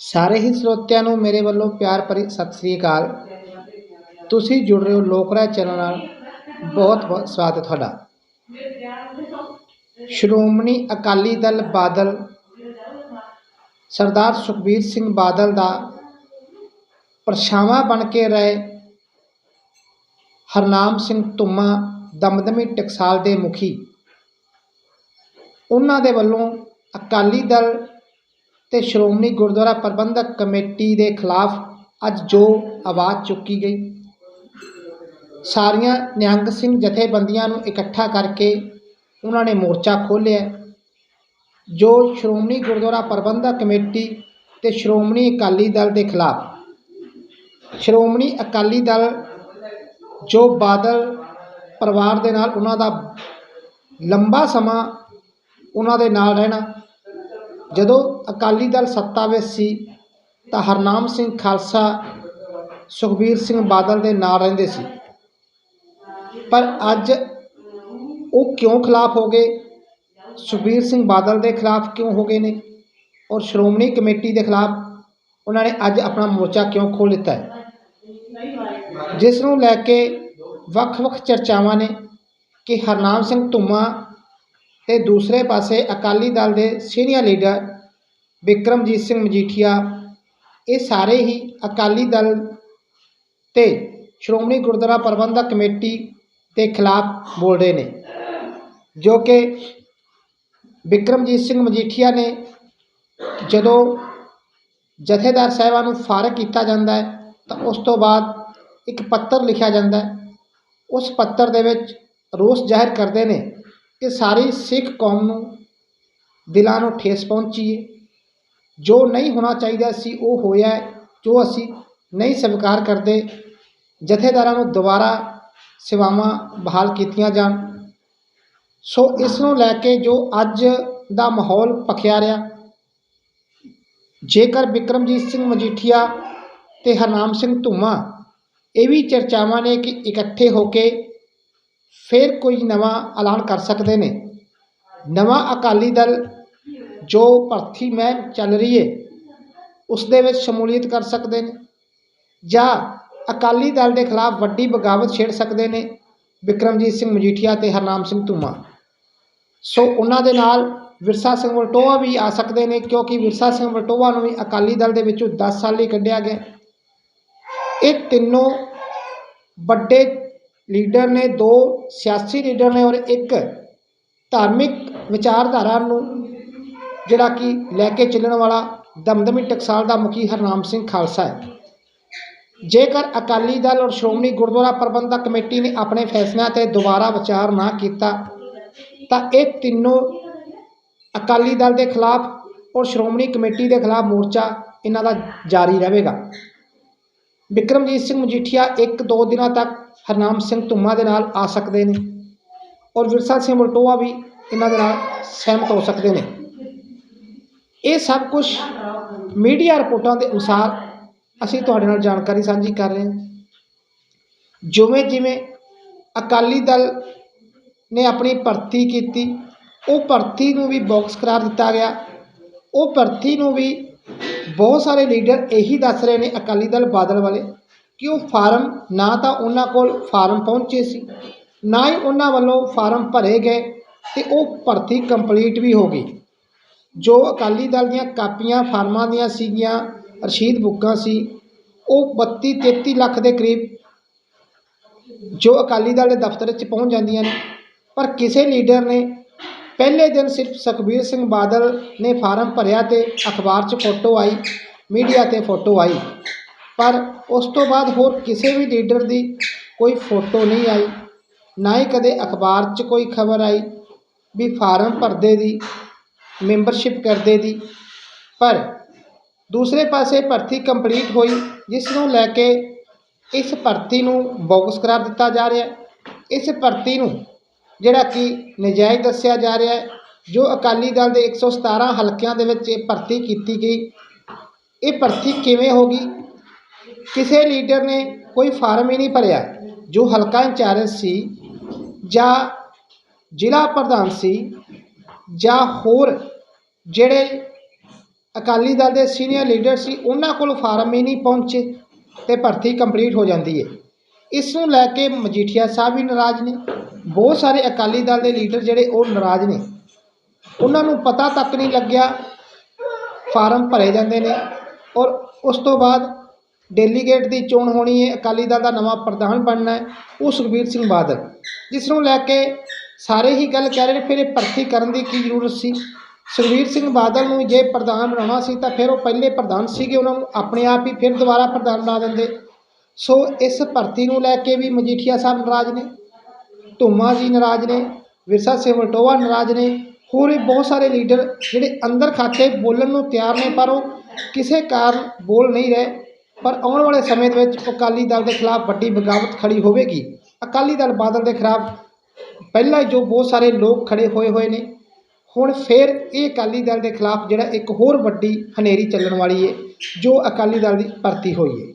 ਸਾਰੇ ਹੀ ਸਰੋਤਿਆਂ ਨੂੰ ਮੇਰੇ ਵੱਲੋਂ ਪਿਆਰ ਭਰੀ ਸਤਿ ਸ੍ਰੀ ਅਕਾਲ। ਤੁਸੀਂ ਜੁੜ ਰਹੇ ਹੋ ਲੋਕ ਰਾਏ ਚੈਨਲ ਨਾਲ। ਬਹੁਤ ਬਹੁਤ ਸਵਾਗਤ ਤੁਹਾਡਾ। ਸ਼੍ਰੋਮਣੀ ਅਕਾਲੀ ਦਲ ਬਾਦਲ ਸਰਦਾਰ ਸੁਖਬੀਰ ਸਿੰਘ ਬਾਦਲ ਦਾ ਪਰਛਾਵਾਂ ਬਣ ਕੇ ਰਹੇ ਹਰਨਾਮ ਸਿੰਘ ਧੁੰਮਾ, ਦਮਦਮੀ ਟਕਸਾਲ ਦੇ ਮੁਖੀ। ਉਹਨਾਂ ਦੇ ਵੱਲੋਂ ਅਕਾਲੀ ਦਲ ਤੇ ਸ਼੍ਰੋਮਣੀ ਗੁਰਦੁਆਰਾ ਪ੍ਰਬੰਧਕ ਕਮੇਟੀ ਦੇ ਖਿਲਾਫ ਅੱਜ ਜੋ ਆਵਾਜ਼ ਚੁੱਕੀ ਗਈ। ਸਾਰੀਆਂ ਨਿਹੰਗ ਸਿੰਘ ਜਥੇਬੰਦੀਆਂ ਨੂੰ ਇਕੱਠਾ ਕਰਕੇ ਉਹਨਾਂ ਨੇ ਮੋਰਚਾ ਖੋਲ੍ਹਿਆ। ਜੋ ਸ਼੍ਰੋਮਣੀ ਗੁਰਦੁਆਰਾ ਪ੍ਰਬੰਧਕ ਕਮੇਟੀ ਤੇ ਸ਼੍ਰੋਮਣੀ ਅਕਾਲੀ ਦਲ ਦੇ ਖਿਲਾਫ, ਸ਼੍ਰੋਮਣੀ ਅਕਾਲੀ ਦਲ ਜੋ ਬਾਦਲ ਪਰਿਵਾਰ ਦੇ ਨਾਲ ਉਹਨਾਂ ਦਾ ਲੰਬਾ ਸਮਾਂ ਉਹਨਾਂ ਦੇ ਨਾਲ ਰਹਿਣਾ ਜਦੋਂ ਅਕਾਲੀ ਦਲ ਸੱਤਾ ਵਿੱਚ ਸੀ, ਤਾਂ ਹਰਨਾਮ ਸਿੰਘ ਖਾਲਸਾ ਸੁਖਬੀਰ ਸਿੰਘ ਬਾਦਲ ਦੇ ਨਾਲ ਰਹਿੰਦੇ ਸੀ। ਪਰ ਅੱਜ ਉਹ ਕਿਉਂ ਖਿਲਾਫ ਹੋ ਗਏ? ਸੁਖਬੀਰ ਸਿੰਘ ਬਾਦਲ ਦੇ ਖਿਲਾਫ ਕਿਉਂ ਹੋ ਗਏ ਨੇ? ਔਰ ਸ਼੍ਰੋਮਣੀ ਕਮੇਟੀ ਦੇ ਖਿਲਾਫ ਉਹਨਾਂ ਨੇ ਅੱਜ ਆਪਣਾ ਮੋਰਚਾ ਕਿਉਂ ਖੋਲ੍ਹ ਲਿੱਤਾ ਹੈ? ਜਿਸ ਨੂੰ ਲੈ ਕੇ ਵੱਖ-ਵੱਖ ਚਰਚਾਵਾਂ ਨੇ ਕਿ ਹਰਨਾਮ ਸਿੰਘ ਧੁੰਮਾ ਤੇ ਦੂਸਰੇ ਪਾਸੇ ਅਕਾਲੀ ਦਲ ਦੇ ਸੀਨੀਅਰ ਲੀਡਰ ਵਿਕਰਮਜੀਤ ਸਿੰਘ ਮਜੀਠੀਆ, ਇਹ ਸਾਰੇ ਹੀ ਅਕਾਲੀ ਦਲ ਤੇ ਸ਼੍ਰੋਮਣੀ ਗੁਰਦੁਆਰਾ ਪ੍ਰਬੰਧਕ ਕਮੇਟੀ ਦੇ ਖਿਲਾਫ ਬੋਲ ਰਹੇ ਨੇ, ਜੋ ਕਿ ਵਿਕਰਮਜੀਤ ਸਿੰਘ ਮਜੀਠੀਆ ਨੇ ਜਦੋਂ ਜਥੇਦਾਰ ਸਾਹਿਬਾਂ ਨੂੰ ਫਾਰਗ ਕੀਤਾ ਜਾਂਦਾ ਹੈ, ਤਾਂ ਉਸ ਤੋਂ ਬਾਅਦ ਇੱਕ ਪੱਤਰ ਲਿਖਿਆ ਜਾਂਦਾ ਹੈ, ਉਸ ਪੱਤਰ ਦੇ ਵਿੱਚ ਰੋਸ ਜ਼ਾਹਿਰ ਕਰਦੇ ਨੇ ਕਿ ਸਾਰੀ ਸਿੱਖ ਕੌਮ ਨੂੰ ਦਿਲਾਂ ਨੂੰ ਠੇਸ ਪਹੁੰਚੀ ਹੈ ਜੋ ਨਹੀਂ ਹੋਣਾ ਚਾਹੀਦਾ ਸੀ, ਉਹ ਹੋਇਆ ਜੋ ਅਸੀਂ ਨਹੀਂ ਸਵੀਕਾਰ ਕਰਦੇ, ਜਥੇਦਾਰਾਂ ਨੂੰ ਦੁਬਾਰਾ ਸੇਵਾਵਾਂ ਬਹਾਲ ਕੀਤੀਆਂ ਜਾਣ। ਸੋ ਇਸ ਨੂੰ ਲੈ ਕੇ ਜੋ ਅੱਜ ਦਾ ਮਾਹੌਲ ਭਖਿਆ ਰਿਹਾ, ਜੇਕਰ ਵਿਕਰਮਜੀਤ ਸਿੰਘ ਮਜੀਠੀਆ ਤੇ ਹਰਨਾਮ ਸਿੰਘ ਧੁੰਮਾ ਇਹ ਵੀ ਚਰਚਾਵਾਂ ਨੇ ਕਿ ਇਕੱਠੇ ਹੋ ਕੇ ਫਿਰ ਕੋਈ ਨਵਾਂ ਐਲਾਨ ਕਰ ਸਕਦੇ ਨੇ। ਨਵਾਂ ਅਕਾਲੀ ਦਲ ਜੋ ਭਰਤੀ ਮੈਂ ਚੱਲ ਰਹੀ ਹੈ ਉਸ ਦੇ ਵਿੱਚ ਸ਼ਮੂਲੀਅਤ ਕਰ ਸਕਦੇ ਨੇ ਜਾਂ ਅਕਾਲੀ ਦਲ ਦੇ ਖਿਲਾਫ ਵੱਡੀ ਬਗਾਵਤ ਛੇੜ ਸਕਦੇ ਨੇ ਵਿਕਰਮਜੀਤ ਸਿੰਘ ਮਜੀਠੀਆ ਤੇ ਹਰਨਾਮ ਸਿੰਘ ਧੂਮਾ। ਸੋ ਉਹਨਾਂ ਦੇ ਨਾਲ ਵਿਰਸਾ ਸਿੰਘ ਵਲਟੋਆ ਵੀ ਆ ਸਕਦੇ ਨੇ, ਕਿਉਂਕਿ ਵਿਰਸਾ ਸਿੰਘ ਵਲਟੋਆ ਨੂੰ ਵੀ ਅਕਾਲੀ ਦਲ ਦੇ ਵਿੱਚੋਂ 10 ਸਾਲ ਲਈ ਕੱਢਿਆ ਗਿਆ। ਇਹ ਤਿੰਨੋਂ ਵੱਡੇ ਲੀਡਰ ਨੇ ਦੋ ਸਿਆਸੀ ਲੀਡਰ ਨੇ ਔਰ ਇੱਕ ਧਾਰਮਿਕ ਵਿਚਾਰਧਾਰਾ ਨੂੰ ਜਿਹੜਾ ਕਿ ਲੈ ਕੇ ਚੱਲਣ ਵਾਲਾ ਦਮਦਮੀ ਟਕਸਾਲ ਦਾ ਮੁਖੀ ਹਰਨਾਮ ਸਿੰਘ ਖਾਲਸਾ ਹੈ। ਜੇਕਰ ਅਕਾਲੀ ਦਲ ਔਰ ਸ਼੍ਰੋਮਣੀ ਗੁਰਦੁਆਰਾ ਪ੍ਰਬੰਧਕ ਕਮੇਟੀ ਨੇ ਆਪਣੇ ਫੈਸਲਿਆਂ ਤੇ ਦੁਬਾਰਾ ਵਿਚਾਰ ਨਾ ਕੀਤਾ, ਤਾਂ ਇਹ ਤਿੰਨੋਂ ਅਕਾਲੀ ਦਲ ਦੇ ਖਿਲਾਫ ਔਰ ਸ਼੍ਰੋਮਣੀ ਕਮੇਟੀ ਦੇ ਖਿਲਾਫ ਮੋਰਚਾ ਇਹਨਾਂ ਦਾ ਜਾਰੀ ਰਹੇਗਾ। ਵਿਕਰਮਜੀਤ ਸਿੰਘ ਮਜੀਠੀਆ ਇੱਕ ਦੋ ਦਿਨਾਂ ਤੱਕ ਹਰਨਾਮ ਸਿੰਘ ਧੁੰਮਾ ਦੇ ਨਾਲ ਆ ਸਕਦੇ ਨੇ ਔਰ ਵਿਰਸਾ ਸਿੰਘ ਵਲਟੋਆ ਵੀ ਇਹਨਾਂ ਦੇ ਨਾਲ ਸਹਿਮਤ ਹੋ ਸਕਦੇ ਨੇ। ਇਹ ਸਭ ਕੁਝ ਮੀਡੀਆ ਰਿਪੋਰਟਾਂ ਦੇ ਅਨੁਸਾਰ ਅਸੀਂ ਤੁਹਾਡੇ ਨਾਲ ਜਾਣਕਾਰੀ ਸਾਂਝੀ ਕਰ ਰਹੇ ਹਾਂ। ਜਿਵੇਂ ਜਿਵੇਂ ਅਕਾਲੀ ਦਲ ਨੇ ਆਪਣੀ ਭਰਤੀ ਕੀਤੀ, ਉਹ ਭਰਤੀ ਨੂੰ ਵੀ ਬੌਕਸ ਕਰਾਰ ਦਿੱਤਾ ਗਿਆ। ਉਹ ਭਰਤੀ ਨੂੰ ਵੀ ਬਹੁਤ ਸਾਰੇ ਲੀਡਰ ਇਹੀ ਦੱਸ ਰਹੇ ਨੇ ਅਕਾਲੀ ਦਲ ਬਾਦਲ ਵਾਲੇ। ਕਿ ਉਹ ਫਾਰਮ? ਨਾ ਤਾਂ ਉਹਨਾਂ ਕੋਲ ਫਾਰਮ ਪਹੁੰਚੇ ਸੀ, ਨਾ ਹੀ ਉਹਨਾਂ ਵੱਲੋਂ ਫਾਰਮ ਭਰੇ ਗਏ ਅਤੇ ਉਹ ਭਰਤੀ ਕੰਪਲੀਟ ਵੀ ਹੋ ਗਈ। ਜੋ ਅਕਾਲੀ ਦਲ ਦੀਆਂ ਕਾਪੀਆਂ ਫਾਰਮਾਂ ਦੀਆਂ ਸੀਗੀਆਂ, ਰਸ਼ੀਦ ਬੁੱਕਾਂ ਸੀ, ਉਹ 32 33 ਲੱਖ ਦੇ ਕਰੀਬ ਜੋ ਅਕਾਲੀ ਦਲ ਦੇ ਦਫ਼ਤਰ 'ਚ ਪਹੁੰਚ ਜਾਂਦੀਆਂ ਨੇ। ਪਰ ਕਿਸੇ ਲੀਡਰ ਨੇ ਪਹਿਲੇ ਦਿਨ ਸਿਰਫ ਸੁਖਬੀਰ ਸਿੰਘ ਬਾਦਲ ਨੇ ਫਾਰਮ ਭਰਿਆ ਤੇ ਅਖਬਾਰ 'ਚ ਫੋਟੋ ਆਈ, ਮੀਡੀਆ ਤੇ ਫੋਟੋ ਆਈ। ਪਰ ਉਸ ਤੋਂ ਬਾਅਦ ਹੋਰ ਕਿਸੇ ਵੀ ਲੀਡਰ ਦੀ ਕੋਈ ਫੋਟੋ ਨਹੀਂ ਆਈ, ਨਾ ਹੀ ਕਦੇ ਅਖਬਾਰ 'ਚ ਕੋਈ ਖਬਰ ਆਈ ਵੀ ਫਾਰਮ ਭਰਦੇ ਦੀ ਮੈਂਬਰਸ਼ਿਪ ਕਰਦੇ ਦੀ। ਪਰ ਦੂਸਰੇ ਪਾਸੇ ਭਰਤੀ ਕੰਪਲੀਟ ਹੋਈ, ਜਿਸ ਨੂੰ ਲੈ ਕੇ ਇਸ ਭਰਤੀ ਨੂੰ ਬੋਗਸ ਕਰਾਰ ਦਿੱਤਾ ਜਾ ਰਿਹਾ ਇਸ ਭਰਤੀ ਨੂੰ ਜਿਹੜਾ ਕਿ ਨਜਾਇਜ਼ ਦੱਸਿਆ ਜਾ ਰਿਹਾ ਜੋ ਅਕਾਲੀ ਦਲ ਦੇ 117 ਹਲਕਿਆਂ ਦੇ ਵਿੱਚ ਇਹ ਭਰਤੀ ਕੀਤੀ ਗਈ। ਇਹ ਭਰਤੀ ਕਿਵੇਂ ਹੋ ਗਈ? ਕਿਸੇ ਲੀਡਰ ਨੇ ਕੋਈ ਫਾਰਮ ਹੀ ਨਹੀਂ ਭਰਿਆ। ਜੋ ਹਲਕਾ ਇੰਚਾਰਜ ਸੀ ਜਾਂ ਜ਼ਿਲ੍ਹਾ ਪ੍ਰਧਾਨ ਸੀ ਜਾਂ ਹੋਰ ਜਿਹੜੇ ਅਕਾਲੀ ਦਲ ਦੇ ਸੀਨੀਅਰ ਲੀਡਰ ਸੀ, ਉਹਨਾਂ ਕੋਲ ਫਾਰਮ ਹੀ ਨਹੀਂ ਪਹੁੰਚੇ ਤੇ ਭਰਤੀ ਕੰਪਲੀਟ ਹੋ ਜਾਂਦੀ ਹੈ ਇਸ ਨੂੰ ਲੈ ਕੇ ਮਜੀਠੀਆ ਸਾਹਿਬ ਵੀ ਨਾਰਾਜ਼ ਨੇ। ਬਹੁਤ ਸਾਰੇ ਅਕਾਲੀ ਦਲ ਦੇ ਲੀਡਰ ਜਿਹੜੇ ਉਹ ਨਾਰਾਜ਼ ਨੇ। ਉਹਨਾਂ ਨੂੰ ਪਤਾ ਤੱਕ ਨਹੀਂ ਲੱਗਿਆ ਫਾਰਮ ਭਰੇ ਜਾਂਦੇ ਨੇ ਔਰ ਉਸ ਤੋਂ ਬਾਅਦ ਡੈਲੀਗੇਟ ਦੀ ਚੋਣ ਹੋਣੀ ਹੈ, ਅਕਾਲੀ ਦਲ ਦਾ ਨਵਾਂ ਪ੍ਰਧਾਨ ਬਣਨਾ ਹੈ ਉਹ ਸੁਖਬੀਰ ਸਿੰਘ ਬਾਦਲ। ਜਿਸ ਨੂੰ ਲੈ ਕੇ ਸਾਰੇ ਹੀ ਗੱਲ ਕਹਿ ਰਹੇ ਨੇ, ਫਿਰ ਇਹ ਭਰਤੀ ਕਰਨ ਦੀ ਕੀ ਜ਼ਰੂਰਤ ਸੀ? ਸੁਖਬੀਰ ਸਿੰਘ ਬਾਦਲ ਨੂੰ ਜੇ ਪ੍ਰਧਾਨ ਬਣਾਉਣਾ ਸੀ, ਤਾਂ ਫਿਰ ਉਹ ਪਹਿਲੇ ਪ੍ਰਧਾਨ ਸੀਗੇ, ਉਹਨਾਂ ਨੂੰ ਆਪਣੇ ਆਪ ਹੀ ਫਿਰ ਦੁਬਾਰਾ ਪ੍ਰਧਾਨ ਬਣਾ ਦਿੰਦੇ। ਸੋ ਇਸ ਭਰਤੀ ਨੂੰ ਲੈ ਕੇ ਵੀ ਮਜੀਠੀਆ ਸਾਹਿਬ ਨਾਰਾਜ਼ ਨੇ, ਧੁੰਮਾ ਜੀ ਨਾਰਾਜ਼ ਨੇ, ਵਿਰਸਾ ਸਿੰਘ ਵਲਟੋਆ ਨਾਰਾਜ਼ ਨੇ, ਹੋਰ ਵੀ ਬਹੁਤ ਸਾਰੇ ਲੀਡਰ ਜਿਹੜੇ ਅੰਦਰ ਖਾਤੇ ਬੋਲਣ ਨੂੰ ਤਿਆਰ ਨੇ, ਪਰ ਉਹ ਕਿਸੇ ਕਾਰਨ ਬੋਲ ਨਹੀਂ ਰਹੇ। ਪਰ ਆਉਣ ਵਾਲੇ ਸਮੇਂ ਦੇ ਵਿੱਚ ਅਕਾਲੀ ਦਲ ਦੇ ਖਿਲਾਫ ਵੱਡੀ ਬਗਾਵਤ ਖੜੀ ਹੋਵੇਗੀ। ਅਕਾਲੀ ਦਲ ਬਾਦਲ ਦੇ ਖਿਲਾਫ ਪਹਿਲਾਂ ਹੀ ਜੋ ਬਹੁਤ ਸਾਰੇ ਲੋਕ ਖੜੇ ਹੋਏ ਹੋਏ ਨੇ, ਹੁਣ ਫਿਰ ਇਹ ਅਕਾਲੀ ਦਲ ਦੇ ਖਿਲਾਫ ਜਿਹੜਾ ਇੱਕ ਹੋਰ ਵੱਡੀ ਹਨੇਰੀ ਚੱਲਣ ਵਾਲੀ ਹੈ ਜੋ ਅਕਾਲੀ ਦਲ ਦੀ ਭਰਤੀ ਹੋਈ ਹੈ